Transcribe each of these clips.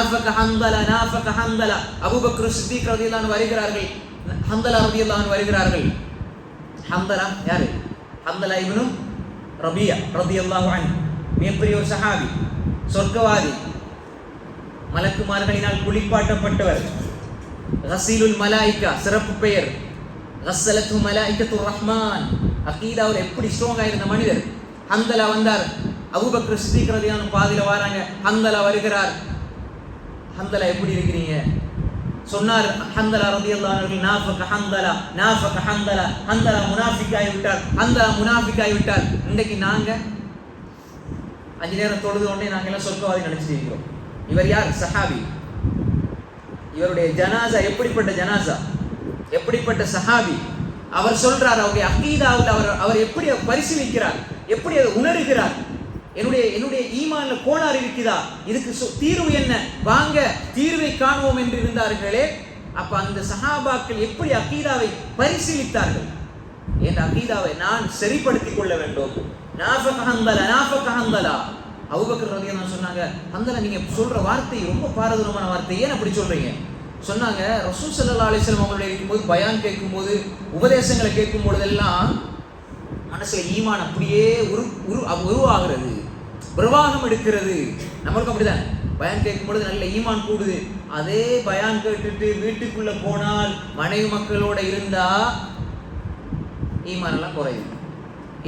நாஃபக Hanzala நாஃபக Hanzala Abu Bakr Siddiq ரதியல்லான் வருகிறார்கள். ஹந்தலா ரதியல்லான் வருகிறார்கள். ஹந்தலா யாரு? ஹந்தலா இவனும் ரபியா ரலியல்லாஹு அன்ஹு. மிகப்பெரிய ஒரு சஹாபி சொர்க்கவாதி. மலக்குமார்களினால் குளிப்பாட்டப்பட்டவர். ரசீலுல் மலாய்க்கா சிறப்பு பெயர். ரசலத்து மலாய்க்கத்து ரஹ்மான். அகீதாவில் எப்படி ஸ்ட்ராங் ஆயிருந்த மனிதர்? ஹந்தலா வந்தார். அபூபக்கர் சித்திக் பாதையில் பாதியில வராங்க. ஹந்தலா வருகிறார். ஹந்தலா எப்படி இருக்கிறீங்க? சொன்னார் ஹந்தலா ரதி அன்ஹு நாஃபக ஹந்தலா நாஃபக ஹந்தலா. ஹந்தலா முனாஃபிக்காய் விட்டார் ஹந்தலா முனாஃபிக்காய் விட்டார் இன்றைக்கு நாங்க அஞ்சு நேரம் தொழுது உடனே நாங்க எல்லாம் சொர்க்கவாதி நினைச்சிட்டு இருக்கிறோம். இவர் யார்? சஹாபி. இவருடைய ஜனாசா எப்படிப்பட்ட ஜனாசா? எப்படிப்பட்ட சஹாபி? அவர் சொல்றார் அவருடைய அகீதாவில் அவர் அவர் எப்படி பரிசீலிக்கிறார்? எப்படி அதை உணர்கிறார்? என்னுடைய என்னுடைய ஈமான்ல கோளாறு இருக்குதா இதுக்கு சொ- தீர்வு என்ன? வாங்க தீர்வை காணுவோம் என்று இருந்தார்களே. அப்ப அந்த சஹாபாக்கள் எப்படி அகீதாவை பரிசீலித்தார்கள்? என் அகீதாவை நான் சரிப்படுத்திக் கொள்ள வேண்டும். நாஃபக ஹந்தலா நாஃபக ஹந்தலா. அபூபக்கர் ரலியல்லாஹு சொன்னாங்க ஹந்தலா நீங்க சொல்ற வார்த்தை ரொம்ப பாரதூரமான வார்த்தை. ஏன் அப்படி சொல்றீங்க? சொன்னாங்க ரசூல் ஸல்லல்லாஹு அலைஹி அவங்களுடைய இருக்கும்போது பயான் கேட்கும்போது உபதேசங்களை கேட்கும் பொழுதெல்லாம் மனசுல ஈமான் அப்படியே உரு உரு உருவாகிறது. பிரவாகம் எடுக்கிறது. நம்மளுக்கும் அப்படிதான். பயன் கேட்கும் பொழுது நல்ல ஈமான் கூடுது. அதே பயான் கேட்டுட்டு வீட்டுக்குள்ள போனால் மனைவி மக்களோட இருந்தா ஈமான் எல்லாம் குறையும்.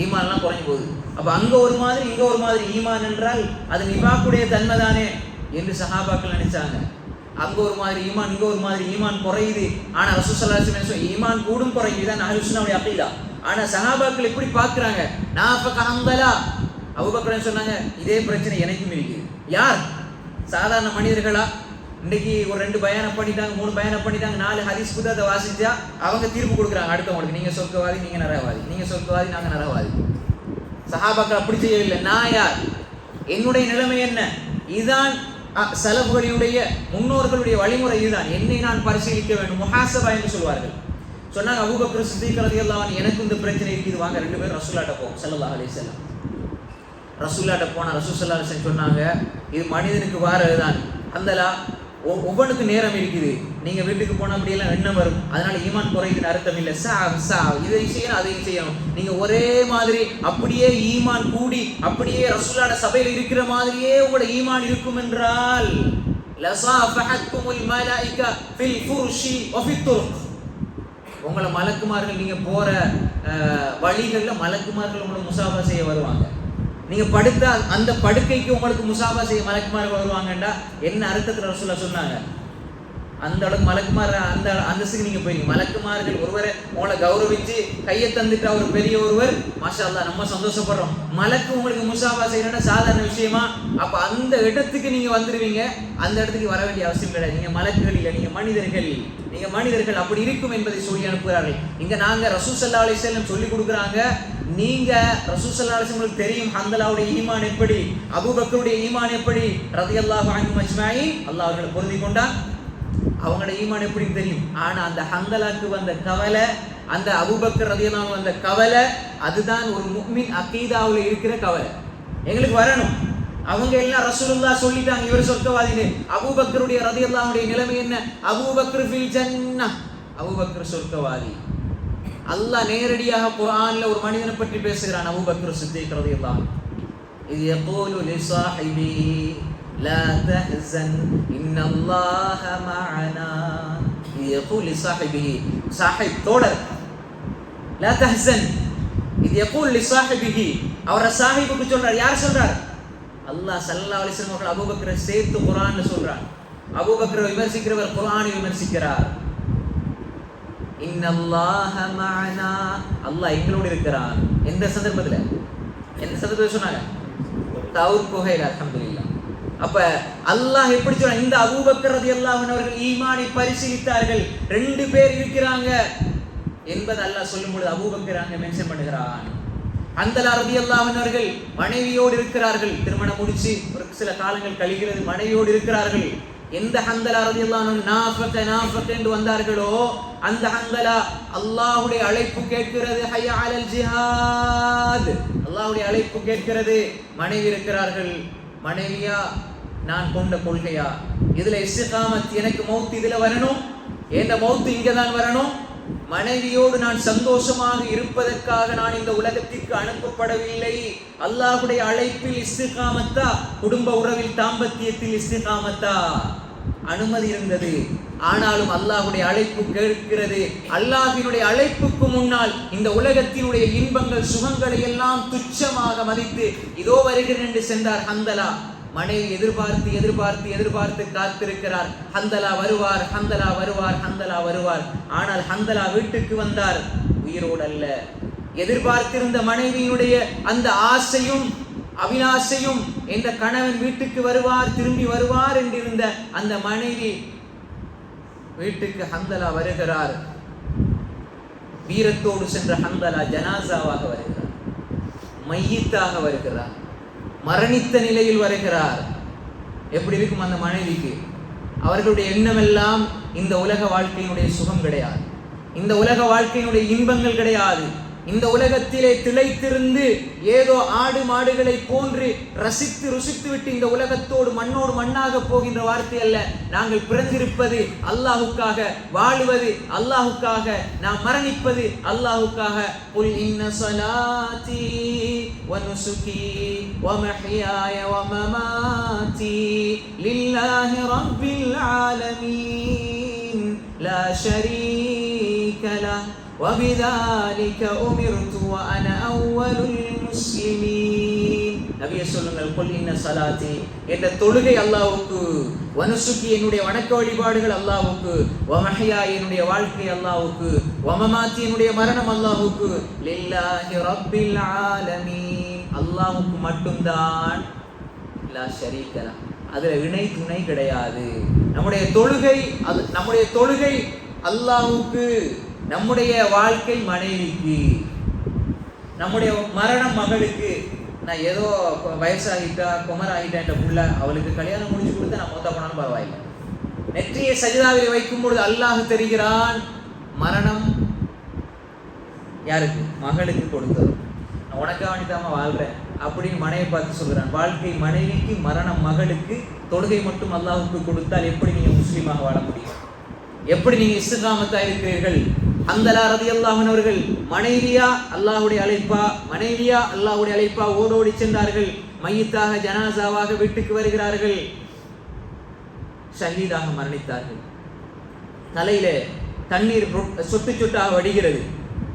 ஈமான் எல்லாம் குறைஞ்சு போகுது. அப்ப அங்க ஒரு மாதிரி இங்க ஒரு மாதிரி ஈமான் என்றால் அது நிபாக்குடைய தன்மை தானே என்று சஹாபாக்கள் நினைச்சாங்க. அங்க ஒரு மாதிரி ஈமான் இங்க ஒரு மாதிரி ஈமான் குறையுது. ஆனா ரசூசல்லாஸ் ஈமான் கூடும் குறையுது தான் அஹ்லுசுன்னாவுடைய அகீதா. ஆனா சஹாபாக்கள் எப்படி பார்க்கறாங்க? நாஃபக அவுபக்கரன் சொன்னாங்க இதே பிரச்சனை எனக்கும் இருக்குது யார்? சாதாரண மனிதர்களா? இன்னைக்கு ஒரு ரெண்டு பயணம் பண்ணிட்டாங்க மூணு பயணம் பண்ணிட்டாங்க நாலு ஹதீஸ் அதை வாசிச்சா அவங்க தீர்ப்பு கொடுக்குறாங்க அடுத்தவங்களுக்கு. நீங்க சொர்க்கவாதி நீங்க நரகவாதி. நீங்க சொர்க்கவாதி நாங்க நரகவாதி. சஹாபாக்கள் அப்படி செய்யவில்லை. நான் யார்? என்னுடைய நிலைமை என்ன? இதுதான் செலவுகளுடைய முன்னோர்களுடைய வழிமுறை இதுதான். என்னை நான் பரிசீலிக்க வேண்டும். முஹாசபா என்று சொல்வார்கள். சொன்னாங்க அபூபக்கர் பிரசித்தி ரலியல்லாஹு அன்ஹு எனக்கு இந்த பிரச்சனை இருக்குது. வாங்க ரெண்டு பேரும் ரசூலாட்ட போகும் ஸல்லல்லாஹு அலைஹி வஸல்லம். ரசூல்லாட்ட போன ரசூசல்லா சொன்னாங்க இது மனிதனுக்கு வாரதுதான். அந்தலா ஒ- ஒவ்வொன்றுக்கும் நேரம் இருக்குது. நீங்க வீட்டுக்கு போன அப்படியெல்லாம் எண்ணம் வரும். அதனால ஈமான் குறையுதுன்னு அர்த்தம் இல்லை. சா சா இதை செய்யணும் அதையும் செய்யணும். நீங்க ஒரே மாதிரி அப்படியே ஈமான் கூடி அப்படியே ரசூலாட சபையில் இருக்கிற மாதிரியே உங்களோட ஈமான் இருக்கும் என்றால் உங்களை மலக்குமார்கள் நீங்க போற வழிகளில் மலக்குமார்கள் உங்களை முசாஃபா செய்ய வருவாங்க. நீங்க படுத்தால் அந்த படுக்கைக்கு உங்களுக்கு முசாபா செய்ய மலக்குமார்கள் வருவாங்கண்டா? என்ன அர்த்தத்தில் ரசூலா சொன்னாங்க? அந்த அளவுக்கு மலக்குமார் அந்த அந்தஸ்துக்கு நீங்க போய் மலக்குமார்கள் ஒருவரை உங்களை கௌரவிச்சு கையை தந்துட்டு அவர் பெரிய ஒருவர் மாஷா நம்ம சந்தோஷப்படுறோம். மலக்கு உங்களுக்கு முசாபா செய்யணும்னா சாதாரண விஷயமா? அப்ப அந்த இடத்துக்கு நீங்க வந்துருவீங்க. அந்த இடத்துக்கு வர வேண்டிய அவசியம் கிடையாது. நீங்க மலக்குகள் இல்லை நீங்க மனிதர்கள். நீங்க மனிதர்கள் அப்படி இருக்கும் என்பதை சொல்லி அனுப்புகிறார்கள். இங்க நாங்க ரசூல் ஸல்லல்லாஹு அலைஹி சொல்லி கொடுக்குறாங்க. நீங்க ரசூசல்லாசங்களுக்கு உங்களுக்கு தெரியும் ஹந்தலாவுடைய ஈமான் எப்படி? அபுபக்கருடைய ஈமான் எப்படி? ரதி அல்லாஹ் வாங்கி மஜ்மாயி அல்லாஹ் அவர்களை பொருந்தி கொண்டா அவங்களோட ஈமான் எப்படின்னு தெரியும். ஆனா அந்த ஹந்தலாக்கு வந்த கவலை அந்த அபுபக்கர் ரதியல்லாஹு வந்த கவலை அதுதான் ஒரு முக்மின் அக்கீதாவில் இருக்கிற கவலை. எங்களுக்கு வரணும். அவங்க எல்லாம் ரசூலுல்லா சொல்லிட்டாங்க இவர் சொர்க்கவாதின்னு. அபூபக்கருடைய ரதியல்லாவுடைய நிலைமை என்ன? அபூபக்கர் ஃபில் ஜன்னா அபூபக்கர் சொர்க்கவாதி. அல்லாஹ் நேரடியாக குர்ஆன்ல ஒரு மனிதனை பற்றி பேசுகிறான் அபூபக்கர் சித்திக் ரலியல்லாஹு இது يقول لصاحبه لا تحزن إن الله معنا இது يقول لصاحبه صاحب தோழர் لا تحزن இது يقول لصاحبه அவர சாஹிபுக்கு சொல்றார் யார் சொல்றார் அல்லாஹ் ஸல்லல்லாஹு அலைஹி வஸல்லம் அவர்கள் அபூபக்கரை சேர்த்து குர்ஆன்ல சொல்றார் அபூபக்கரை விமர்சிக்கிறவர் குர்ஆனை விமர்சிக்கிறார் இன்னல்லாஹ மஅனா அல்லாஹ் எங்களோடு இருக்கிறான். எந்த சந்தர்ப்பத்தில்? எந்த சந்தர்ப்பத்தில் சொன்னாங்க? தவுர் குகையில் அல்ஹம்துலில்லாஹ். அப்ப அல்லாஹ் எப்படி சொன்ன இந்த அபூபக்கர் ரலியல்லாஹு அன்ஹு அவர்கள் ஈமானை பரிசீலித்தார்கள். ரெண்டு பேர் இருக்கிறாங்க. என்பது அல்லாஹ் சொல்லும் பொழுது அபூபக்கர் அங்கே மென்ஷன் பண்ணுகிறான். அந்தலா ரலியல்லாஹு அன்ஹு அவர்கள் மனைவியோடு இருக்கிறார்கள். திருமணம் முடிச்சு ஒரு சில காலங்கள் கழிகிறது. மனைவியோடு இருக்கிறார்கள். எந்த ஹந்தலா ரலியல்லாஹு அன்ஹு நாஃபக நாஃபக என்று வந்தார்களோ அந்த ஹந்தலா அல்லாஹுடைய அழைப்பு கேட்கிறது. ஹய்ய அலல் ஜிஹாத். அல்லாஹுடைய அழைப்பு கேட்கிறது. மனைவி இருக்கிறார்கள். மனைவியா நான் கொண்ட கொள்கையா? இதுல இஸ்திகாமத் எனக்கு மௌத் இதுல வரணும். என் மௌத்து இங்கே தான் வரணும். மனைவியோடு நான் சந்தோஷமாக இருப்பதற்காக நான் இந்த உலகத்திற்கு அனுப்பப்படவில்லை. அல்லாஹுடைய அழைப்பில் இஸ்திகாமத்தா? குடும்ப உறவில் தாம்பத்தியத்தில் இஸ்திகாமத்தா? அனுமதி இருந்தது. ஆனாலும் அல்லாஹுடைய அழைப்பு கேட்கிறது. அல்லாஹினுடைய அழைப்புக்கு முன்னால் இந்த உலகத்தினுடைய இன்பங்கள் சுகங்களை எல்லாம் துச்சமாக மதித்து இதோ வருகிறேன் என்று சென்றார் ஹந்தலா. மனைவி எதிர்பார்த்து எதிர்பார்த்து எதிர்பார்த்து காத்திருக்கிறார். ஹந்தலா வருவார் ஹந்தலா வருவார் ஹந்தலா வருவார். ஆனால் ஹந்தலா வீட்டுக்கு வந்தார். உயிரோடு அல்ல எதிர்பார்த்திருந்த மனைவியினுடைய அந்த ஆசையும் அபிலாஷையும் இந்த கணவன் வீட்டுக்கு வருவார் திரும்பி வருவார் என்றிருந்த அந்த மனைவி வீட்டுக்கு ஹந்தலா வருகிறார். வீரத்தோடு சென்ற ஹந்தலா ஜனாசாவாக வருகிறார். மையத்தாக வருகிறார். மரணித்த நிலையில் வருகிறார். எப்படி இருக்கும் அந்த மனைவிக்கு? அவர்களுடைய எண்ணமெல்லாம் இந்த உலக வாழ்க்கையினுடைய சுகம் கிடையாது. இந்த உலக வாழ்க்கையினுடைய இன்பங்கள் கிடையாது. இந்த உலகத்திலே திளைத்திருந்து ஏதோ ஆடு மாடுகளை போன்று ரசித்து ருசித்து விட்டு இந்த உலகத்தோடு மண்ணோடு மண்ணாக போகின்ற வார்த்தை அல்ல நாங்கள் பிறந்திருப்பது அல்லாஹுக்காக வாழுவது அல்லாஹுக்காக நாம் மரணிப்பது அல்லாஹுக்காக புல் இன்ன சலாத்தி ونسكي ومحياي ومماتي لله رب العالمين لا شريك له وبذلك أمرت وأنا أول المسلمين நபியை சொல்லுங்கள் கொல் இன்ன சலாத்தி என்ற தொழுகை அல்லாவுக்கு வனுசுக்கி என்னுடைய வணக்க வழிபாடுகள் அல்லாவுக்கு வமஹியா என்னுடைய வாழ்க்கை அல்லாவுக்கு வமமாத்தி என்னுடைய மரணம் அல்லாவுக்கு லில்லாஹி ரப்பில் ஆலமீன் அல்லாவுக்கு மட்டும்தான் லா ஷரீக்கலா அதுல இணை துணை கிடையாது நம்முடைய தொழுகை அது நம்முடைய தொழுகை அல்லாஹ்வுக்கு நம்முடைய வாழ்க்கை மனைவிக்கு நம்முடைய மரணம் மகளுக்கு நான் ஏதோ வயசாகிட்டா குமராகிட்டேன் புள்ள அவளுக்கு கல்யாணம் முடிஞ்சு கொடுத்து நான் மொத்த போனாலும் பரவாயில்லை. நெற்றியை சஜிதாவில் வைக்கும் பொழுது அல்லாஹ் தெரிகிறான் மரணம் யாருக்கு? மகளுக்கு கொடுத்தது நான் உனக்காக வேண்டிதாம வாழ்கிறேன் அப்படின்னு மனைவி பார்த்து சொல்கிறான் வாழ்க்கை மனைவிக்கு மரணம் மகளுக்கு தொழுகை மட்டும் அல்லாஹுக்கு கொடுத்தால் எப்படி நீங்க முஸ்லீமாக வாழ முடியும்? எப்படி நீங்க இஸ்லாமத்தாக இருக்கிறீர்கள்? அந்தலா ரதி அவர்கள் மனைவியா அல்லாஹுடைய அழைப்பா மனைவியா அல்லாஹ்வுடைய அழைப்பா ஓடோடி சென்றார்கள். மையத்தாக ஜனாசாவாக வீட்டுக்கு வருகிறார்கள். ஷஹீதாக மரணித்தார்கள். தலையில தண்ணீர் சொட்டு சொட்டாக வடிகிறது.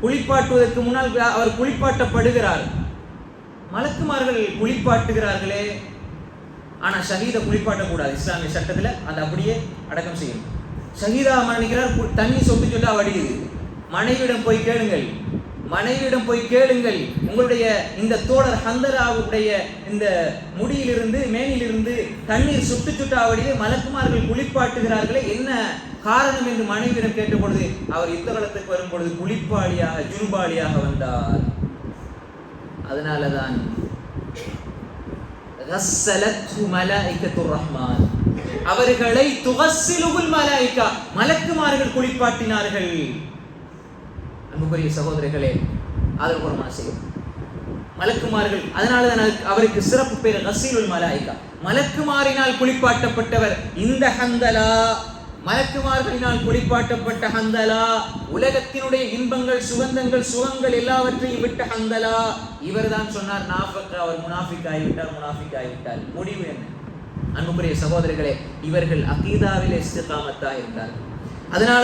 குளிப்பாட்டுவதற்கு முன்னால் அவர் குளிப்பாட்டப்படுகிறார். மலக்குமார்கள் குளிப்பாட்டுகிறார்களே. ஆனா ஷஹீதை குளிப்பாட்டக்கூடாது. இஸ்லாமிய சட்டத்துல அதை அப்படியே அடக்கம் செய்யும். ஷஹீதா மரணிக்கிறார் கு- தண்ணி சொட்டு சொட்டா வடிகிறது. மனைவியிடம் போய் கேளுங்கள். மனைவியிடம் போய் கேளுங்கள். உங்களுடைய இந்த தோழர் ஹந்தராவுடைய இந்த முடியிலிருந்து மேனிலிருந்து தண்ணீர் சுட்டு சுட்டாவடியே மலக்குமார்கள் குளிப்பாட்டுகிறார்களே என்ன காரணம் என்று மனைவியிடம் கேட்ட பொழுது அவர் யுத்தகலத்துக்கு வரும் பொழுது குளிப்பாளியாக ஜுனுபாளியாக வந்தார். அதனாலதான் ரஹ்மான். அவர்களை துகஸ்ஸிலுகுல் மலாய்க்கா மலக்குமார்கள் குளிப்பாட்டினார்கள். அன்புக்குரிய சகோதரிகளே ஆதரவுபூர்வமான செய்யும். மலக்குமார்கள் அதனால தான் அவருக்கு சிறப்பு பேர் ரசீலுல் மலாயிகா. மலக்குமாரினால் குளிப்பாட்டப்பட்டவர் இந்த ஹந்தலா. மலக்குமார்களினால் குளிப்பாட்டப்பட்ட ஹந்தலா. உலகத்தினுடைய இன்பங்கள் சுகந்தங்கள் சுகங்கள் எல்லாவற்றையும் விட்ட ஹந்தலா. இவர்தான் சொன்னார் நாஃபக் அவர் முனாஃபிக் ஆகிவிட்டார் முனாஃபிக் ஆகிவிட்டார் முடிவு என்ன? அன்புக்குரிய சகோதரர்களே இவர்கள் அகீதாவிலே இஸ்திகாமத்தா இருந்தார் அதனால